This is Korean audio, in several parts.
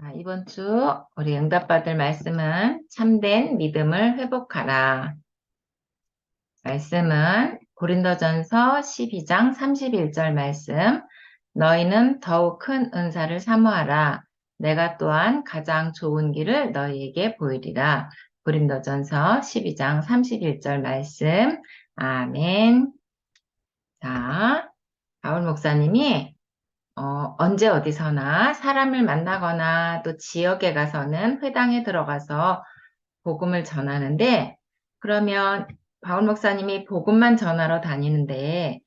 자, 이번 주 우리 응답받을 말씀은 참된 믿음을 회복하라. 말씀은 고린도전서 12장 31절 말씀. 너희는 더욱 큰 은사를 사모하라. 내가 또한 가장 좋은 길을 너희에게 보이리라. 고린도전서 12장 31절 말씀. 아멘. 자, 바울 목사님이 어, 언제 어디서나 사람을 만나거나 또 지역에 가서는 회당에 들어가서 복음을 전하는데 그러면 바울 목사님이 복음만 전하러 다니는데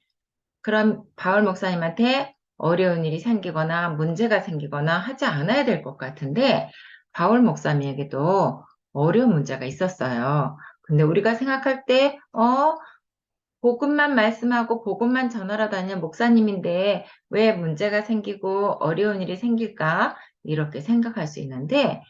그럼 바울 목사님한테 어려운 일이 생기거나 문제가 생기거나 하지 않아야 될 것 같은데 바울 목사님에게도 어려운 문제가 있었어요. 근데 우리가 생각할 때, 어, 복음만 말씀하고 복음만 전하러 다니는 목사님인데 왜 문제가 생기고 어려운 일이 생길까? 이렇게 생각할 수 있는데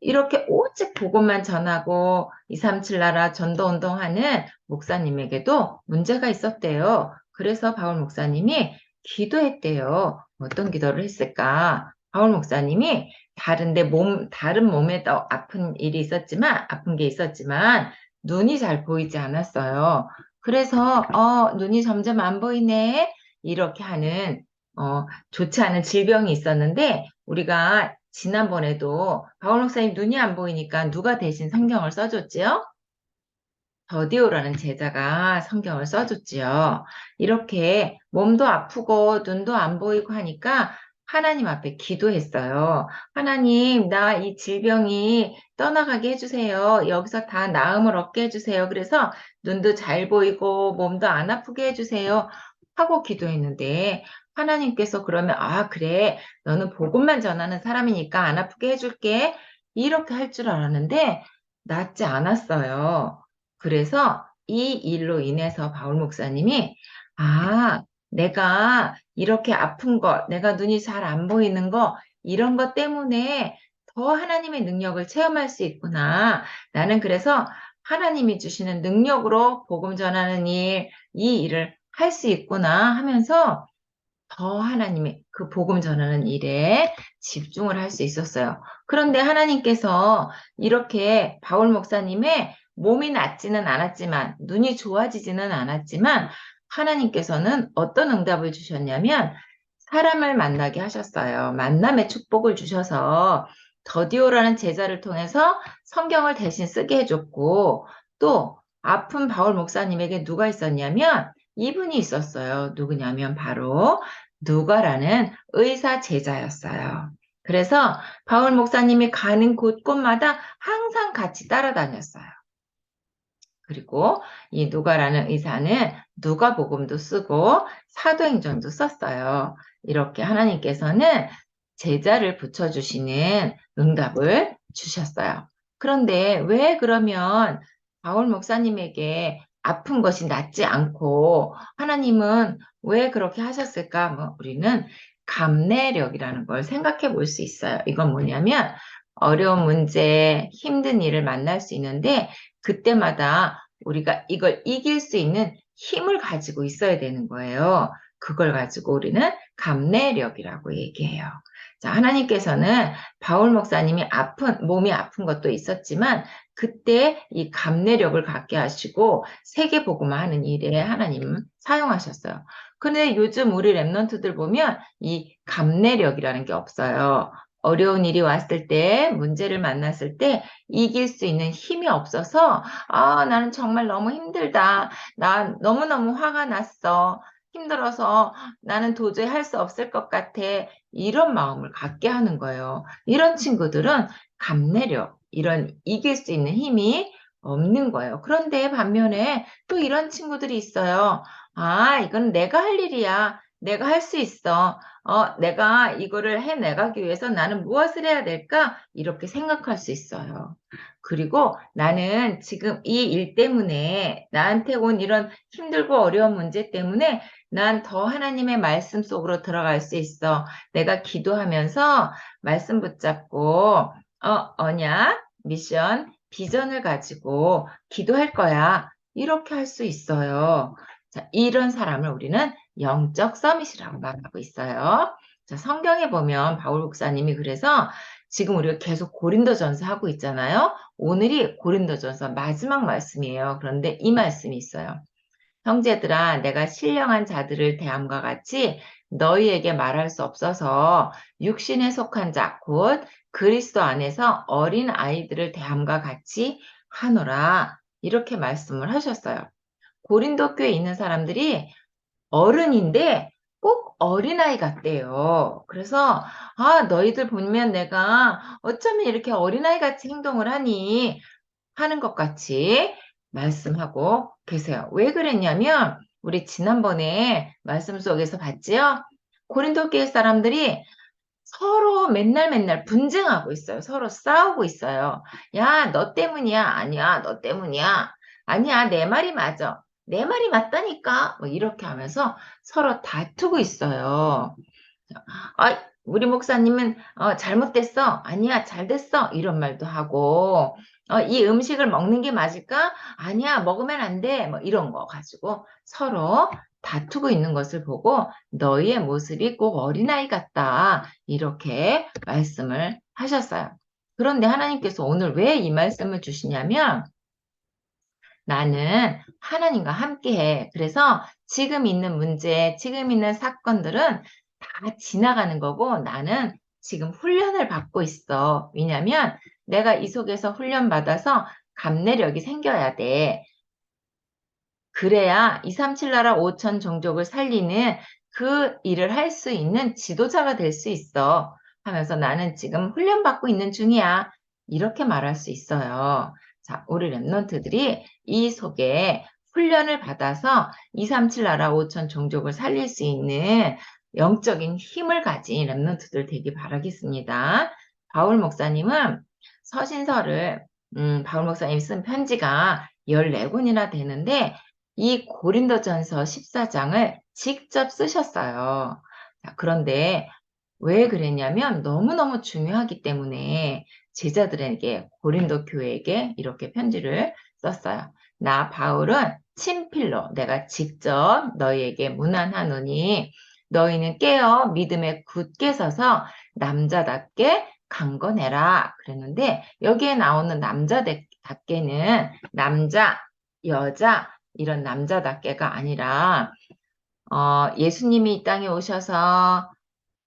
이렇게 오직 복음만 전하고 237 나라 전도 운동하는 목사님에게도 문제가 있었대요. 그래서 바울 목사님이 기도했대요. 어떤 기도를 했을까? 바울 목사님이 다른데 몸, 다른 몸에 더 아픈 일이 있었지만, 아픈 게 있었지만, 눈이 잘 보이지 않았어요. 그래서 어, 눈이 점점 안 보이네. 이렇게 하는 어, 좋지 않은 질병이 있었는데 우리가 지난번에도 바울 목사님 눈이 안 보이니까 누가 대신 성경을 써줬지요? 더디오라는 제자가 성경을 써줬지요. 이렇게 몸도 아프고 눈도 안 보이고 하니까 하나님 앞에 기도했어요. 하나님, 나 이 질병이 떠나가게 해주세요. 여기서 다 나음을 얻게 해주세요. 그래서 눈도 잘 보이고 몸도 안 아프게 해주세요. 하고 기도했는데 하나님께서 그러면 아 그래 너는 복음만 전하는 사람이니까 안 아프게 해줄게 이렇게 할 줄 알았는데 낫지 않았어요. 그래서 이 일로 인해서 바울 목사님이 아 내가 이렇게 아픈 것, 내가 눈이 잘 안 보이는 거, 이런 것 때문에 더 하나님의 능력을 체험할 수 있구나. 나는 그래서 하나님이 주시는 능력으로 복음 전하는 일, 이 일을 할 수 있구나 하면서 더 하나님의 그 복음 전하는 일에 집중을 할 수 있었어요. 그런데 하나님께서 이렇게 바울 목사님의 몸이 낫지는 않았지만, 눈이 좋아지지는 않았지만, 하나님께서는 어떤 응답을 주셨냐면 사람을 만나게 하셨어요. 만남의 축복을 주셔서 더디오라는 제자를 통해서 성경을 대신 쓰게 해줬고 또 아픈 바울 목사님에게 누가 있었냐면 이분이 있었어요. 누구냐면 바로 누가라는 의사 제자였어요. 그래서 바울 목사님이 가는 곳곳마다 항상 같이 따라다녔어요. 그리고 이 누가라는 의사는 누가복음도 쓰고 사도행전도 썼어요. 이렇게 하나님께서는 제자를 붙여주시는 응답을 주셨어요. 그런데 왜 그러면 바울 목사님에게 아픈 것이 낫지 않고 하나님은 왜 그렇게 하셨을까? 뭐 우리는 감내력이라는 걸 생각해 볼 수 있어요. 이건 뭐냐면 어려운 문제, 힘든 일을 만날 수 있는데 그때마다 우리가 이걸 이길 수 있는 힘을 가지고 있어야 되는 거예요. 그걸 가지고 우리는 감내력이라고 얘기해요. 자, 하나님께서는 바울 목사님이 아픈, 몸이 아픈 것도 있었지만, 그때 이 감내력을 갖게 하시고, 세계복음화 하는 일에 하나님 사용하셨어요. 근데 요즘 우리 랩런트들 보면 이 감내력이라는 게 없어요. 어려운 일이 왔을 때, 문제를 만났을 때 이길 수 있는 힘이 없어서, 아, 나는 정말 너무 힘들다. 나 너무너무 화가 났어. 힘들어서 나는 도저히 할 수 없을 것 같아. 이런 마음을 갖게 하는 거예요. 이런 친구들은 감내력, 이런 이길 수 있는 힘이 없는 거예요. 그런데 반면에 또 이런 친구들이 있어요. 아, 이건 내가 할 일이야. 내가 할 수 있어. 어, 내가 이거를 해내가기 위해서 나는 무엇을 해야 될까? 이렇게 생각할 수 있어요. 그리고 나는 지금 이 일 때문에 나한테 온 이런 힘들고 어려운 문제 때문에 난 더 하나님의 말씀 속으로 들어갈 수 있어. 내가 기도하면서 말씀 붙잡고, 어, 언약, 미션, 비전을 가지고 기도할 거야. 이렇게 할 수 있어요. 자, 이런 사람을 우리는 영적 서밋이라고 말하고 있어요. 자, 성경에 보면 바울 목사님이 그래서 지금 우리가 계속 고린도전서 하고 있잖아요. 오늘이 고린도전서 마지막 말씀이에요. 그런데 이 말씀이 있어요. 형제들아, 내가 신령한 자들을 대함과 같이 너희에게 말할 수 없어서 육신에 속한 자, 곧 그리스도 안에서 어린 아이들을 대함과 같이 하노라. 이렇게 말씀을 하셨어요. 고린도 교에 있는 사람들이 어른인데 꼭 어린아이 같대요. 그래서, 아, 너희들 보면 내가 어쩌면 이렇게 어린아이 같이 행동을 하니 하는 것 같이 말씀하고 계세요. 왜 그랬냐면, 우리 지난번에 말씀 속에서 봤지요? 고린도 교회 사람들이 서로 맨날 맨날 분쟁하고 있어요. 서로 싸우고 있어요. 야, 너 때문이야. 아니야, 너 때문이야. 아니야, 내 말이 맞아. 내 말이 맞다니까. 뭐 이렇게 하면서 서로 다투고 있어요. 아, 우리 목사님은 어, 잘못됐어. 아니야, 잘 됐어. 이런 말도 하고 어, 이 음식을 먹는 게 맞을까? 아니야, 먹으면 안 돼. 뭐 이런 거 가지고 서로 다투고 있는 것을 보고 너희의 모습이 꼭 어린아이 같다. 이렇게 말씀을 하셨어요. 그런데 하나님께서 오늘 왜 이 말씀을 주시냐면 나는 하나님과 함께해. 그래서 지금 있는 문제, 지금 있는 사건들은 다 지나가는 거고 나는 지금 훈련을 받고 있어. 왜냐면 내가 이 속에서 훈련받아서 감내력이 생겨야 돼. 그래야 237 나라 5천 종족을 살리는 그 일을 할 수 있는 지도자가 될 수 있어. 하면서 나는 지금 훈련받고 있는 중이야. 이렇게 말할 수 있어요. 자, 우리 랩런트들이 이 속에 훈련을 받아서 237 나라 5천 종족을 살릴 수 있는 영적인 힘을 가진 랩런트들 되기 바라겠습니다. 바울 목사님은 서신서를 음, 바울 목사님이 쓴 편지가 14권이나 되는데 이 고린도전서 14장을 직접 쓰셨어요. 자, 그런데 왜 그랬냐면 너무너무 중요하기 때문에 제자들에게 고린도 교회에게 이렇게 편지를 썼어요. 나 바울은 친필로 내가 직접 너희에게 문안하노니 너희는 깨어 믿음에 굳게 서서 남자답게 강건해라 그랬는데 여기에 나오는 남자답게는 남자, 여자 이런 남자답게가 아니라 어, 예수님이 이 땅에 오셔서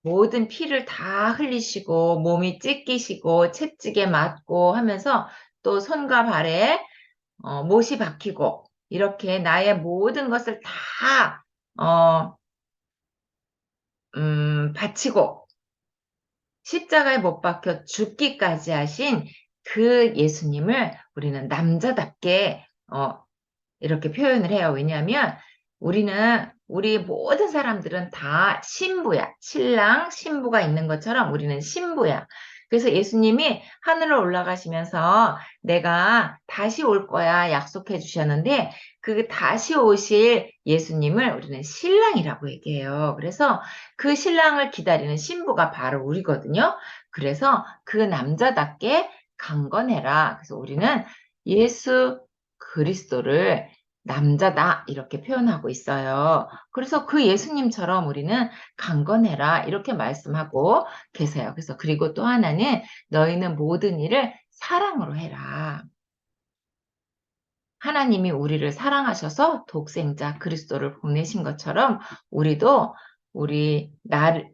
모든 피를 다 흘리시고 몸이 찢기시고 채찍에 맞고 하면서 또 손과 발에 어, 못이 박히고 이렇게 나의 모든 것을 다 어, 음, 바치고 십자가에 못 박혀 죽기까지 하신 그 예수님을 우리는 남자답게 어, 이렇게 표현을 해요. 왜냐하면 우리는 우리 모든 사람들은 다 신부야. 신랑, 신부가 있는 것처럼 우리는 신부야. 그래서 예수님이 하늘로 올라가시면서 내가 다시 올 거야 약속해 주셨는데 그 다시 오실 예수님을 우리는 신랑이라고 얘기해요. 그래서 그 신랑을 기다리는 신부가 바로 우리거든요. 그래서 그 남자답게 강건해라. 그래서 우리는 예수 그리스도를 남자다 이렇게 표현하고 있어요. 그래서 그 예수님처럼 우리는 강건해라 이렇게 말씀하고 계세요. 그래서 그리고 또 하나는 너희는 모든 일을 사랑으로 해라. 하나님이 우리를 사랑하셔서 독생자 그리스도를 보내신 것처럼 우리도 우리 나를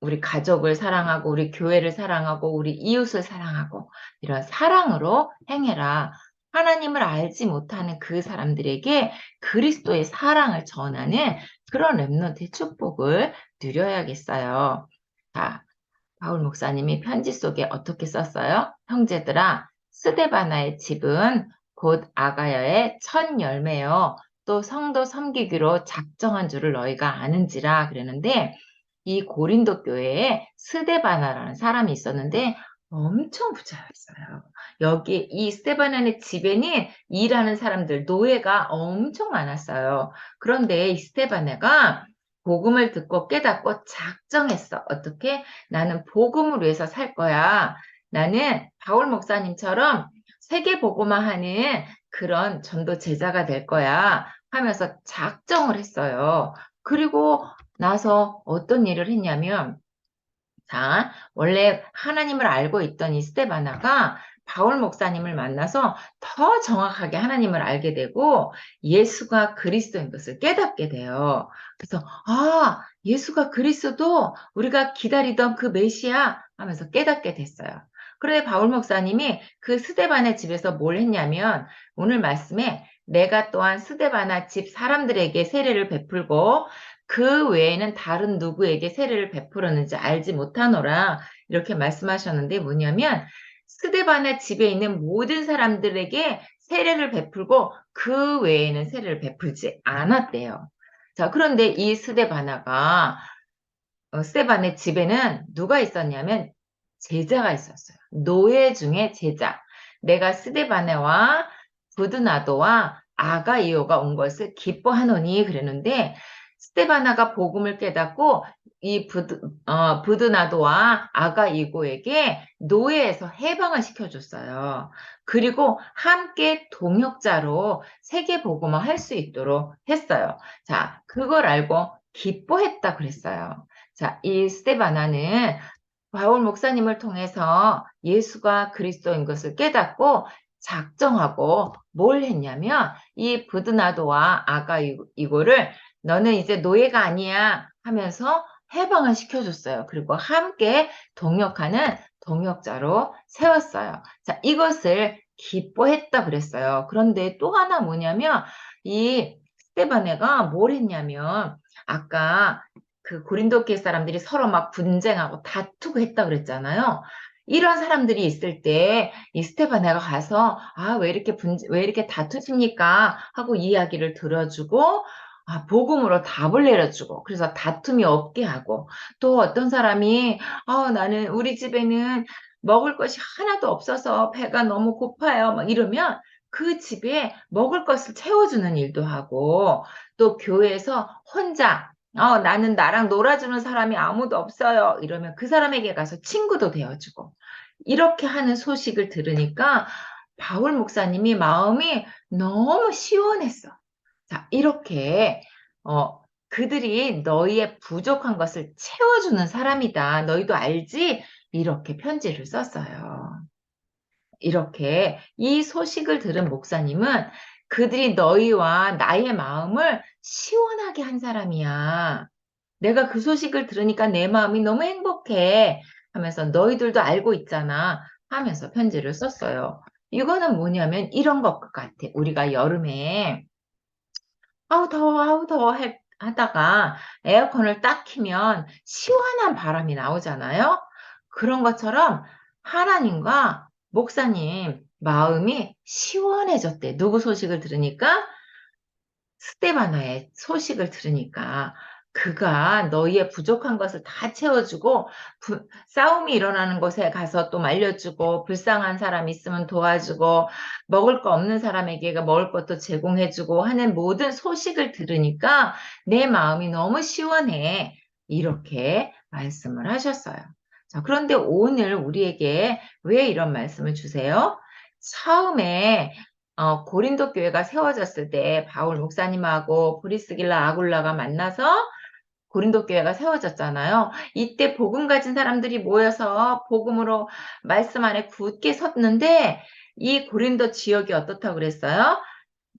우리 가족을 사랑하고 우리 교회를 사랑하고 우리 이웃을 사랑하고 이런 사랑으로 행해라. 하나님을 알지 못하는 그 사람들에게 그리스도의 사랑을 전하는 그런 랩런트의 축복을 누려야겠어요. 자, 바울 목사님이 편지 속에 어떻게 썼어요? 형제들아, 스데바나의 집은 곧 아가야의 첫 열매요. 또 성도 섬기기로 작정한 줄을 너희가 아는지라 그러는데 이 고린도 교회에 스데바나라는 사람이 있었는데 엄청 부자였어요. 여기 이 스테바나의 집에는 일하는 사람들, 노예가 엄청 많았어요. 그런데 이 스테바나가 복음을 듣고 깨닫고 작정했어. 어떻게? 나는 복음을 위해서 살 거야. 나는 바울 목사님처럼 세계 복음화하는 그런 전도 제자가 될 거야. 하면서 작정을 했어요. 그리고 나서 어떤 일을 했냐면 자, 원래 하나님을 알고 있던 이 스테바나가 바울 목사님을 만나서 더 정확하게 하나님을 알게 되고 예수가 그리스도인 것을 깨닫게 돼요. 그래서 아, 예수가 그리스도 우리가 기다리던 그 메시아 하면서 깨닫게 됐어요. 그런데 바울 목사님이 그 스데반의 집에서 뭘 했냐면 오늘 말씀에 내가 또한 스데바나 집 사람들에게 세례를 베풀고 그 외에는 다른 누구에게 세례를 베풀었는지 알지 못하노라 이렇게 말씀하셨는데 뭐냐면 스데바나 집에 있는 모든 사람들에게 세례를 베풀고 그 외에는 세례를 베풀지 않았대요. 자, 그런데 이 스데바나가 어, 스데반의 집에는 누가 있었냐면 제자가 있었어요. 노예 중에 제자. 내가 스데바네와 부드나도와 아가이오가 온 것을 기뻐하노니 그러는데 스테바나가 복음을 깨닫고 이 부드, 어, 부드나도와 아가 이고에게 노예에서 해방을 시켜줬어요. 그리고 함께 동역자로 세계 복음을 할 수 있도록 했어요. 자, 그걸 알고 기뻐했다 그랬어요. 자, 이 스테바나는 바울 목사님을 통해서 예수가 그리스도인 것을 깨닫고 작정하고 뭘 했냐면 이 부드나도와 아가 이고를 너는 이제 노예가 아니야 하면서 해방을 시켜줬어요. 그리고 함께 동역하는 동역자로 세웠어요. 자, 이것을 기뻐했다 그랬어요. 그런데 또 하나 뭐냐면 이 스테바네가 뭘 했냐면 아까 그 고린도 교회 사람들이 서로 막 분쟁하고 다투고 했다 그랬잖아요. 이런 사람들이 있을 때 이 스테바네가 가서 아, 왜 이렇게 분, 왜 이렇게 다투십니까? 하고 이야기를 들어주고 아, 복음으로 답을 내려주고 그래서 다툼이 없게 하고 또 어떤 사람이 아, 나는 우리 집에는 먹을 것이 하나도 없어서 배가 너무 고파요. 막 이러면 그 집에 먹을 것을 채워주는 일도 하고 또 교회에서 혼자 어, 나는 나랑 놀아주는 사람이 아무도 없어요. 이러면 그 사람에게 가서 친구도 되어주고 이렇게 하는 소식을 들으니까 바울 목사님이 마음이 너무 시원했어. 자, 이렇게, 어, 그들이 너희의 부족한 것을 채워주는 사람이다. 너희도 알지? 이렇게 편지를 썼어요. 이렇게 이 소식을 들은 목사님은 그들이 너희와 나의 마음을 시원하게 한 사람이야. 내가 그 소식을 들으니까 내 마음이 너무 행복해. 하면서 너희들도 알고 있잖아. 하면서 편지를 썼어요. 이거는 뭐냐면 이런 것 같아. 우리가 여름에 아우 더워 아우 더워 해, 하다가 에어컨을 딱 키면 시원한 바람이 나오잖아요. 그런 것처럼 하나님과 목사님 마음이 시원해졌대. 누구 소식을 들으니까? 스테바나의 소식을 들으니까 그가 너희의 부족한 것을 다 채워주고 부, 싸움이 일어나는 곳에 가서 또 말려주고 불쌍한 사람 있으면 도와주고 먹을 거 없는 사람에게 먹을 것도 제공해주고 하는 모든 소식을 들으니까 내 마음이 너무 시원해 이렇게 말씀을 하셨어요. 자, 그런데 오늘 우리에게 왜 이런 말씀을 주세요? 처음에 어, 고린도 교회가 세워졌을 때 바울 목사님하고 브리스길라 아굴라가 만나서 고린도 교회가 세워졌잖아요. 이때 복음 가진 사람들이 모여서 복음으로 말씀 안에 굳게 섰는데 이 고린도 지역이 어떻다고 그랬어요?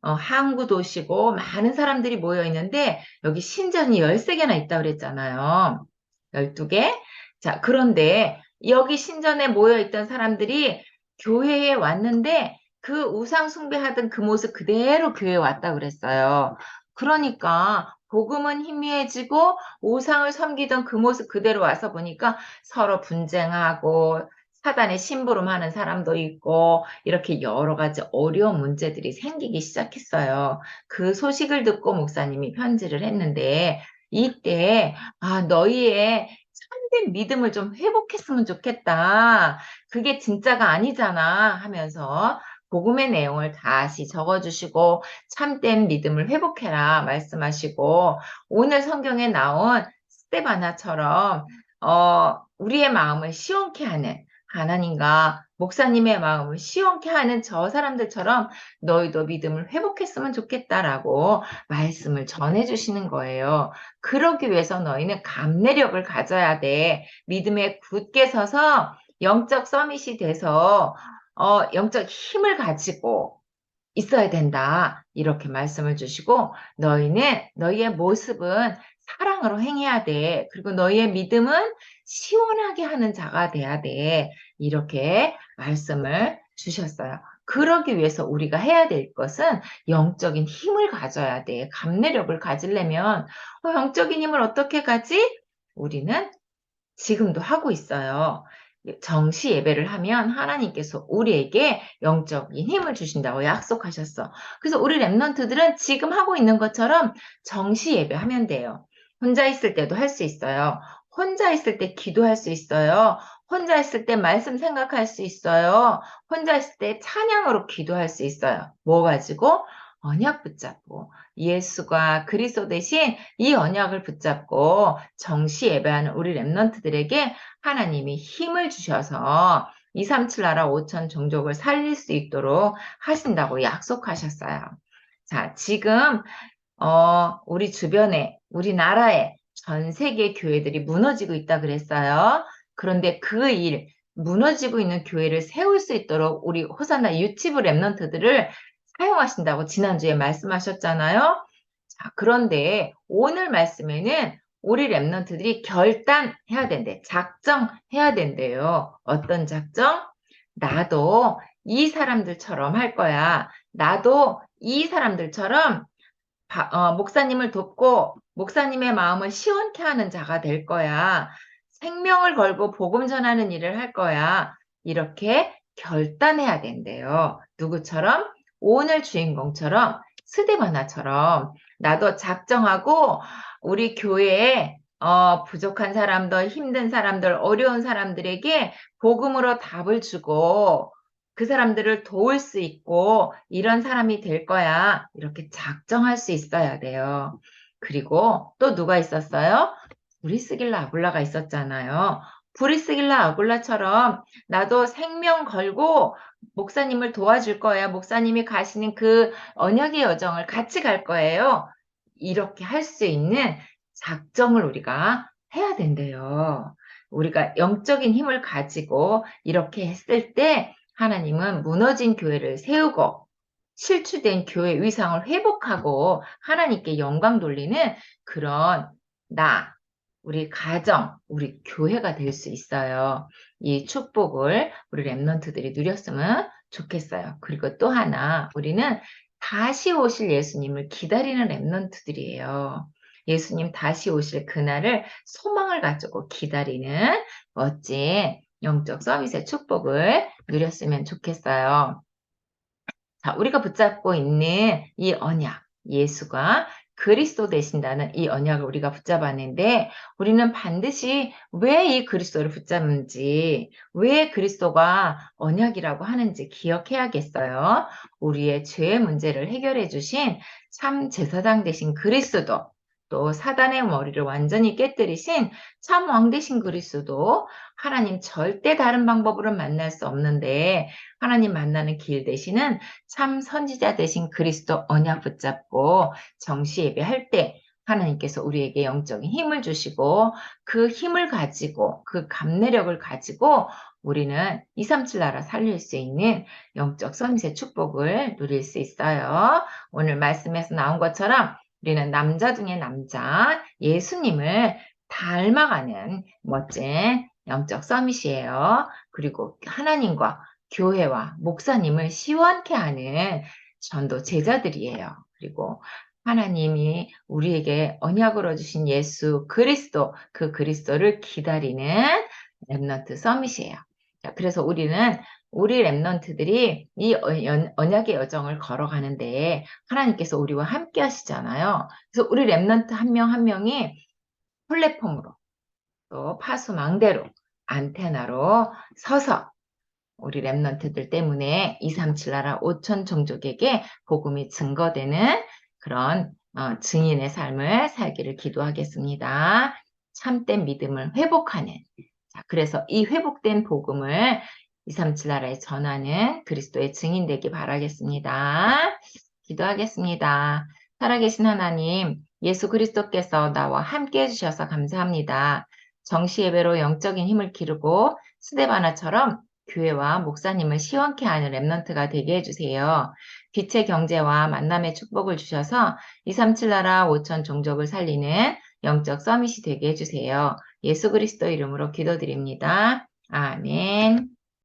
어, 항구 도시고 많은 사람들이 모여 있는데 여기 신전이 13개나 있다고 그랬잖아요. 12개? 자, 그런데 여기 신전에 모여 있던 사람들이 교회에 왔는데 그 우상 숭배하던 그 모습 그대로 교회에 왔다 그랬어요. 그러니까 복음은 희미해지고 우상을 섬기던 그 모습 그대로 와서 보니까 서로 분쟁하고 사단의 심부름하는 사람도 있고 이렇게 여러 가지 어려운 문제들이 생기기 시작했어요. 그 소식을 듣고 목사님이 편지를 했는데 이때 아 너희의 참된 믿음을 좀 회복했으면 좋겠다. 그게 진짜가 아니잖아 하면서 복음의 내용을 다시 적어주시고 참된 믿음을 회복해라 말씀하시고 오늘 성경에 나온 스테바나처럼 어, 우리의 마음을 시원케 하는 하나님과 목사님의 마음을 시원케 하는 저 사람들처럼 너희도 믿음을 회복했으면 좋겠다라고 말씀을 전해주시는 거예요. 그러기 위해서 너희는 감내력을 가져야 돼. 믿음에 굳게 서서 영적 서밋이 돼서 어, 영적 힘을 가지고 있어야 된다. 이렇게 말씀을 주시고 너희는 너희의 모습은 사랑으로 행해야 돼. 그리고 너희의 믿음은 시원하게 하는 자가 돼야 돼. 이렇게 말씀을 주셨어요. 그러기 위해서 우리가 해야 될 것은 영적인 힘을 가져야 돼. 감내력을 가지려면 어, 영적인 힘을 어떻게 가지? 우리는 지금도 하고 있어요. 정시 예배를 하면 하나님께서 우리에게 영적인 힘을 주신다고 약속하셨어. 그래서 우리 랩런트들은 지금 하고 있는 것처럼 정시 예배하면 돼요. 혼자 있을 때도 할 수 있어요. 혼자 있을 때 기도할 수 있어요. 혼자 있을 때 말씀 생각할 수 있어요. 혼자 있을 때 찬양으로 기도할 수 있어요. 뭐 가지고? 언약 붙잡고 예수가 그리스도 대신 이 언약을 붙잡고 정시 예배하는 우리 랩런트들에게 하나님이 힘을 주셔서 237 나라 5천 종족을 살릴 수 있도록 하신다고 약속하셨어요. 자, 지금 어, 우리 주변에 우리나라에 전 세계 교회들이 무너지고 있다 그랬어요. 그런데 그 일, 무너지고 있는 교회를 세울 수 있도록 우리 호사나 유치부 랩런트들을 사용하신다고 지난주에 말씀하셨잖아요. 자, 그런데 오늘 말씀에는 우리 랩런트들이 결단해야 된대. 작정해야 된대요. 어떤 작정? 나도 이 사람들처럼 할 거야. 나도 이 사람들처럼 바, 어, 목사님을 돕고 목사님의 마음을 시원케 하는 자가 될 거야. 생명을 걸고 복음 전하는 일을 할 거야. 이렇게 결단해야 된대요. 누구처럼? 오늘 주인공처럼 스데바나처럼 나도 작정하고 우리 교회에 어, 부족한 사람들, 힘든 사람들, 어려운 사람들에게 복음으로 답을 주고 그 사람들을 도울 수 있고 이런 사람이 될 거야. 이렇게 작정할 수 있어야 돼요. 그리고 또 누가 있었어요? 브리스길라 아굴라가 있었잖아요. 브리스길라 아굴라처럼 나도 생명 걸고 목사님을 도와줄 거예요. 목사님이 가시는 그 언약의 여정을 같이 갈 거예요. 이렇게 할 수 있는 작정을 우리가 해야 된대요. 우리가 영적인 힘을 가지고 이렇게 했을 때 하나님은 무너진 교회를 세우고 실추된 교회 위상을 회복하고 하나님께 영광 돌리는 그런 나, 우리 가정, 우리 교회가 될 수 있어요. 이 축복을 우리 랩런트들이 누렸으면 좋겠어요. 그리고 또 하나, 우리는 다시 오실 예수님을 기다리는 랩런트들이에요. 예수님 다시 오실 그날을 소망을 가지고 기다리는 멋진 영적 서밋의 축복을 누렸으면 좋겠어요. 자, 우리가 붙잡고 있는 이 언약, 예수가 그리스도 되신다는 이 언약을 우리가 붙잡았는데 우리는 반드시 왜 이 그리스도를 붙잡는지 왜 그리스도가 언약이라고 하는지 기억해야겠어요. 우리의 죄의 문제를 해결해 주신 참 제사장 되신 그리스도 또 사단의 머리를 완전히 깨뜨리신 참 왕 되신 그리스도 하나님 절대 다른 방법으로 만날 수 없는데 하나님 만나는 길 대신은 참 선지자 되신 그리스도 언약 붙잡고 정시 예배할 때 하나님께서 우리에게 영적인 힘을 주시고 그 힘을 가지고 그 감내력을 가지고 우리는 237 나라 살릴 수 있는 영적 선지의 축복을 누릴 수 있어요. 오늘 말씀에서 나온 것처럼 우리는 남자 중에 남자 예수님을 닮아가는 멋진 영적 서밋이에요. 그리고 하나님과 교회와 목사님을 시원케 하는 전도 제자들이에요. 그리고 하나님이 우리에게 언약으로 주신 예수 그리스도 그 그리스도를 기다리는 랩넌트 서밋이에요. 그래서 우리는 우리 랩런트들이 이 언약의 여정을 걸어가는데 하나님께서 우리와 함께 하시잖아요. 그래서 우리 랩런트 한 명한 한 명이 플랫폼으로 또 파수망대로 안테나로 서서 우리 랩런트들 때문에 237 나라 5천 종족에게 복음이 증거되는 그런 어, 증인의 삶을 살기를 기도하겠습니다. 참된 믿음을 회복하는 자, 그래서 이 회복된 복음을 237 나라에 전하는 그리스도의 증인 되기 바라겠습니다. 기도하겠습니다. 살아계신 하나님, 예수 그리스도께서 나와 함께 해주셔서 감사합니다. 정시 예배로 영적인 힘을 기르고 스데바나처럼 교회와 목사님을 시원케 하는 랩넌트가 되게 해주세요. 빛의 경제와 만남의 축복을 주셔서 237 나라 5천 종족을 살리는 영적 서밋이 되게 해주세요. 예수 그리스도 이름으로 기도드립니다. 아멘.